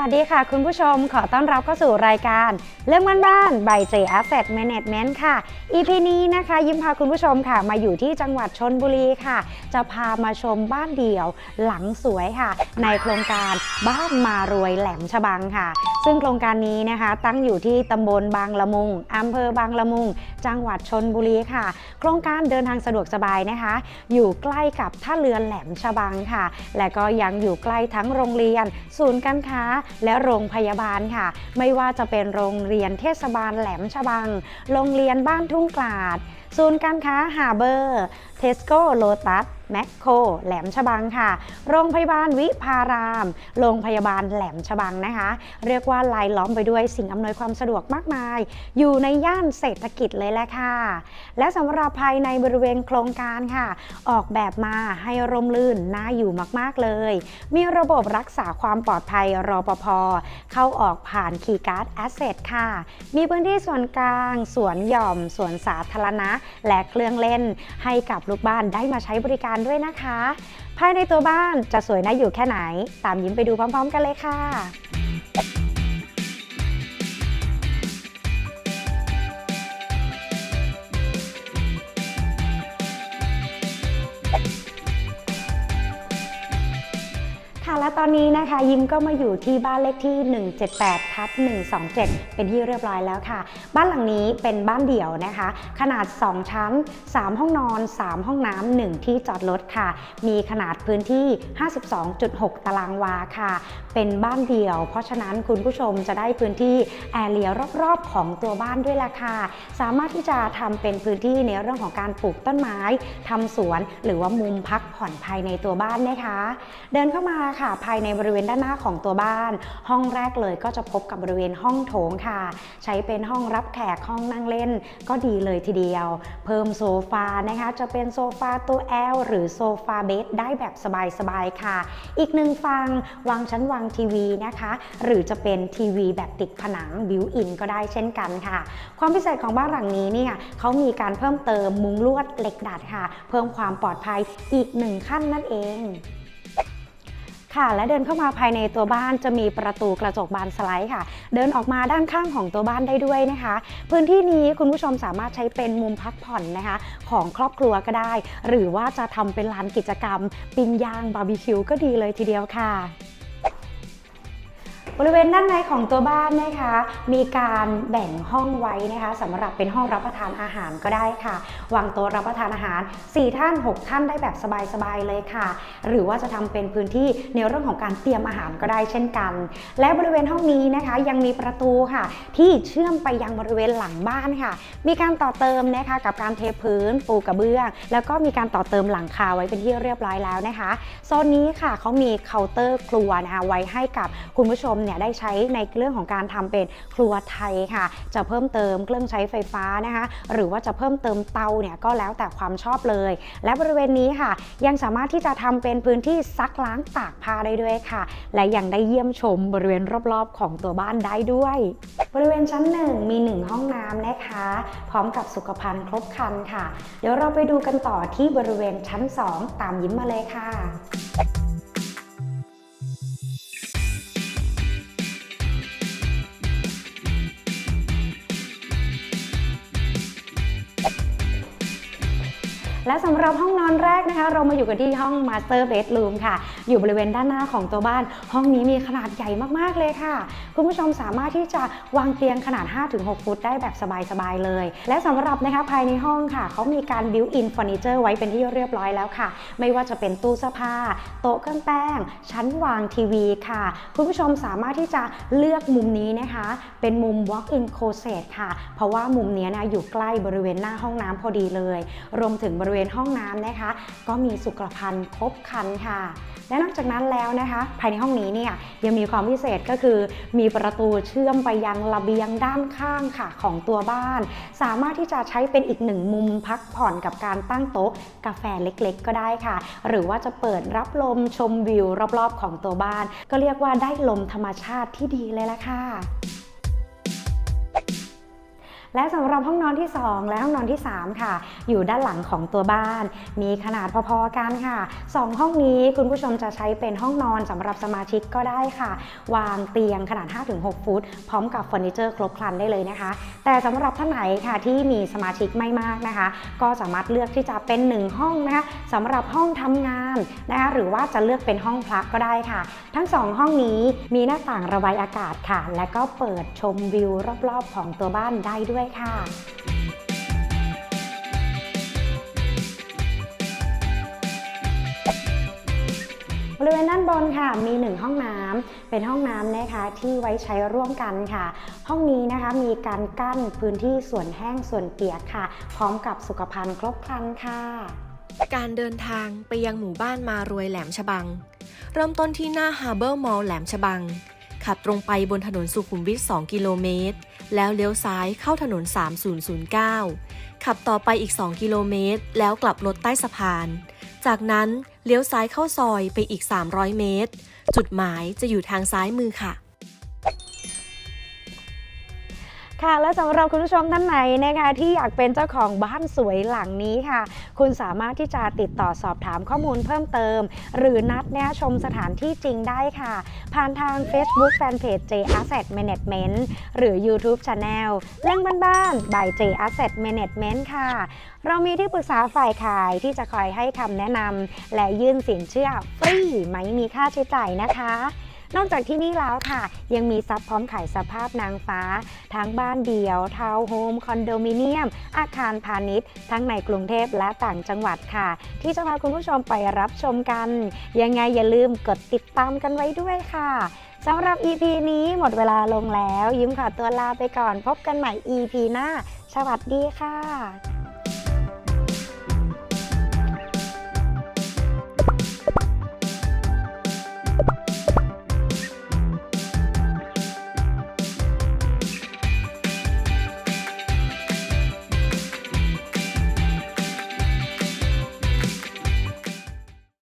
วัสดีค่ะ คุณผู้ชมขอต้อนรับเข้าสู่รายการ เรื่องบ้านบ้าน by J Asset Management ค่ะ EP นี้นะคะยิ้มพาคุณผู้ชมค่ะ มาอยู่ที่จังหวัดชนบุรีค่ะ จะพามาชมบ้านเดี่ยว หลังสวยค่ะ ในโครงการบ้านมารวยแหลมฉบังค่ะ ซึ่งโครงการนี้นะคะ ตั้งอยู่ที่ตำบลบางละมุงอำเภอบางละมุง จังหวัดชนบุรีค่ะ โครงการเดินทางสะดวกสบายนะคะ อยู่ใกล้กับท่าเรือแหลมฉบังค่ะ และก็ยังอยู่ใกล้ทั้งโรงเรียน ศูนย์การค้า และโรงพยาบาลค่ะ ไม่ว่าจะเป็นโรงเรียนเทศบาลแหลมฉบัง โรงเรียนบ้านทุ่งกลาดศูนย์การค้าฮาเบอร์เทสโก้โลตัสแมคโครแหลมฉบังค่ะ โรงพยาบาลวิพาราม โรงพยาบาลแหลมฉบังนะคะ เรียกว่าลายล้อมไปด้วยสิ่งอำนวยความสะดวกมากมาย อยู่ในย่านเศรษฐกิจเลยแหละค่ะ และสำหรับภายในบริเวณโครงการค่ะ ออกแบบมาให้ร่มรื่นน่าอยู่มากๆเลย มีระบบรักษาความปลอดภัยรอปภเข้าออกผ่านคีย์การ์ดแอสเซทค่ะ มีพื้นที่ส่วนกลาง สวนหย่อม สวนสาธารณะและเครื่องเล่น ให้กับลูกบ้านได้มาใช้บริการด้วยนะคะ ภายในตัวบ้านจะสวยน่าอยู่แค่ไหน ตามยิ้มไปดูพร้อม ๆ กันเลยค่ะ ตอนนี้นะคะ ยิ้มก็มาอยู่ที่บ้านเลขที่ 178ทับ127 เป็นที่เรียบร้อยแล้วค่ะ บ้านหลังนี้เป็นบ้านเดี่ยวนะคะ ขนาด 2 ชั้น 3 ห้องนอน 3 ห้องน้ำ1ที่จอดรถค่ะ มีขนาดพื้นที่ 52.6 ตารางวาค่ะ เป็นบ้านเดี่ยว เพราะฉะนั้นคุณผู้ชมจะได้พื้นที่แอร์เรียรอบๆ ของตัวบ้านด้วยล่ะค่ะ สามารถที่จะทำเป็นพื้นที่ในเรื่องของการปลูกต้นไม้ทำสวน หรือว่ามุมพักผ่อนภายในตัวบ้านนะคะ เดินเข้ามาค่ะภายในบริเวณด้านหน้าของตัวบ้าน ห้องแรกเลยก็จะพบกับบริเวณห้องโถงค่ะ ใช้เป็นห้องรับแขกห้องนั่งเล่น ก็ดีเลยทีเดียว เพิ่มโซฟานะคะ จะเป็นโซฟาตัว L หรือโซฟาเบดได้แบบสบายๆค่ะ อีกหนึ่งฟังวางชั้นวางทีวีนะคะ หรือจะเป็นทีวีแบบติดผนังบิวอินก็ได้เช่นกันค่ะ ความพิเศษของบ้านหลังนี้เนี่ยเขามีการเพิ่มเติมมุงลวดเหล็กดัดค่ะ เพิ่มความปลอดภัยอีกหนึ่งขั้นนั่นเอง ค่ะ และเดินเข้ามาภายในตัวบ้านจะมีประตูกระจกบานสไลด์ค่ะ เดินออกมาด้านข้างของตัวบ้านได้ด้วยนะคะ พื้นที่นี้คุณผู้ชมสามารถใช้เป็นมุมพักผ่อนนะคะ ของครอบครัวก็ได้ หรือว่าจะทำเป็นลานกิจกรรมปิ้งย่างบาร์บีคิวก็ดีเลยทีเดียวค่ะ บริเวณด้านในของตัวบ้านนะคะ มีการแบ่งห้องไว้นะคะสำหรับเป็นห้องรับประทานอาหารก็ได้ค่ะ วางโต๊ะรับประทานอาหาร 4 ท่าน 6 ท่านได้แบบสบายๆเลยค่ะ หรือว่าจะทำเป็นพื้นที่ในเรื่องของการเตรียมอาหารก็ได้เช่นกัน และบริเวณห้องนี้นะคะ ยังมีประตูค่ะ ที่เชื่อมไปยังบริเวณหลังบ้านค่ะ มีการต่อเติมนะคะกับการเทพื้นปูกระเบื้อง แล้วก็มีการต่อเติมหลังคาไว้เป็นที่เรียบร้อยแล้วนะคะโซนนี้ค่ะเขามีเคาน์เตอร์ครัวนะคะไว้ให้กับคุณผู้ชมเนี่ยได้ใช้ในเรื่องของการทำเป็นครัวไทยค่ะ จะเพิ่มเติมเครื่องใช้ไฟฟ้านะคะ หรือว่าจะเพิ่มเติมเตาเนี่ยก็แล้วแต่ความชอบเลย และบริเวณนี้ค่ะ ยังสามารถที่จะทำเป็นพื้นที่ซักล้างตากผ้าได้ด้วยค่ะ และยังได้เยี่ยมชมบริเวณรอบๆ ของตัวบ้านได้ด้วย บริเวณชั้นหนึ่งมีหนึ่งห้องน้ำนะคะ พร้อมกับสุขภัณฑ์ครบครันค่ะ เดี๋ยวเราไปดูกันต่อที่บริเวณชั้น 2 ตามยิ้มมาเลยค่ะ และสำหรับห้องนอนแรกนะคะ เรามาอยู่กันที่ห้อง Master Bedroom ค่ะ อยู่บริเวณด้านหน้าของตัวบ้าน ห้องนี้มีขนาดใหญ่มากๆเลยค่ะ คุณผู้ชมสามารถที่จะวางเตียงขนาด 5-6 ฟุตได้แบบสบายๆเลย และสำหรับนะคะภายในห้องค่ะเขามีการ built in furniture ไว้เป็นที่เรียบร้อยแล้วค่ะ ไม่ว่าจะเป็นตู้เสื้อผ้า โต๊ะเครื่องแป้ง ชั้นวางทีวีค่ะ คุณผู้ชมสามารถที่จะเลือกมุมนี้นะคะ เป็นมุม walk in closet ค่ะ เพราะว่ามุมนี้นะอยู่ใกล้บริเวณหน้าห้องน้ำพอดีเลย รวมถึงบริเวณวณห้องน้ำนะคะ ก็มีสุขภัณฑ์ครบครันค่ะ และนอกจากนั้นแล้วนะคะ ภายในห้องนี้เนี่ยยังมีความพิเศษก็คือมีประตูเชื่อมไปยังระเบียงด้านข้างค่ะของตัวบ้าน สามารถที่จะใช้เป็นอีกหนึ่งมุมพักผ่อนกับการตั้งโต๊ะกาแฟเล็กๆ ก็ได้ค่ะ หรือว่าจะเปิดรับลมชมวิวรอบๆของตัวบ้าน ก็เรียกว่าได้ลมธรรมชาติที่ดีเลยละค่ะ และสำหรับห้องนอนที่ 2 และห้องนอนที่ 3 ค่ะ อยู่ด้านหลังของตัวบ้าน มีขนาดพอๆกันค่ะ 2 ห้องนี้คุณผู้ชมจะใช้เป็นห้องนอนสำหรับสมาชิกก็ได้ค่ะ วางเตียงขนาด 5-6 ฟุต พร้อมกับเฟอร์นิเจอร์ครบครันได้เลยนะคะ แต่สำหรับท่านไหนค่ะที่มีสมาชิกไม่มากนะคะ ก็สามารถเลือกที่จะเป็น 1 ห้องนะคะสำหรับห้องทำงานนะคะหรือว่าจะเลือกเป็นห้องพักก็ได้ค่ะ ทั้ง 2 ห้องนี้มีหน้าต่างระบายอากาศค่ะ และก็เปิดชมวิวรอบๆ ของตัวบ้านได้ด้วยค่ะบริเวณด้านบนค่ะมีหนึ่งห้องน้ำเป็นห้องน้ำนะคะที่ไว้ใช้ร่วมกันค่ะ ห้องนี้นะคะมีการกั้นพื้นที่ส่วนแห้งส่วนเปียกค่ะ พร้อมกับสุขภัณฑ์ครบครันค่ะ การเดินทางไปยังหมู่บ้านมารวยแหลมฉบัง เริ่มต้นที่หน้าฮาร์เบอร์มอลล์แหลมฉบัง ขับตรงไปบนถนนสุขุมวิท 2 กิโลเมตร แล้วเลี้ยวซ้ายเข้าถนน 3009 ขับต่อไปอีก 2 กิโลเมตร แล้วกลับรถใต้สะพาน จากนั้นเลี้ยวซ้ายเข้าซอยไปอีก 300 เมตร จุดหมายจะอยู่ทางซ้ายมือค่ะ ค่ะและสำหรับคุณผู้ชมท่านไหนนะคะที่อยากเป็นเจ้าของบ้านสวยหลังนี้ค่ะ คุณสามารถที่จะติดต่อสอบถามข้อมูลเพิ่มเติม หรือนัดแนะชมสถานที่จริงได้ค่ะ ผ่านทาง Facebook Fanpage J Asset Management หรือ YouTube Channel เรื่องบ้านๆ by J Asset Management ค่ะ เรามีที่ปรึกษาฝ่ายขายที่จะคอยให้คำแนะนำและยื่นสินเชื่อฟรีไม่มีค่าใช้จ่ายนะคะ นอกจากที่นี่แล้วค่ะ ยังมีซับพร้อมขายสภาพนางฟ้า ทั้งบ้านเดี่ยว ทาวน์โฮม คอนโดมิเนียม อาคารพาณิชย์ ทั้งในกรุงเทพและต่างจังหวัดค่ะ ที่จะพาคุณผู้ชมไปรับชมกัน ยังไงอย่าลืมกดติดตามกันไว้ด้วยค่ะสำหรับ EP นี้หมดเวลาลงแล้ว ยิ้มขอตัวลาไปก่อน พบกันใหม่ EP หน้า สวัสดีค่ะ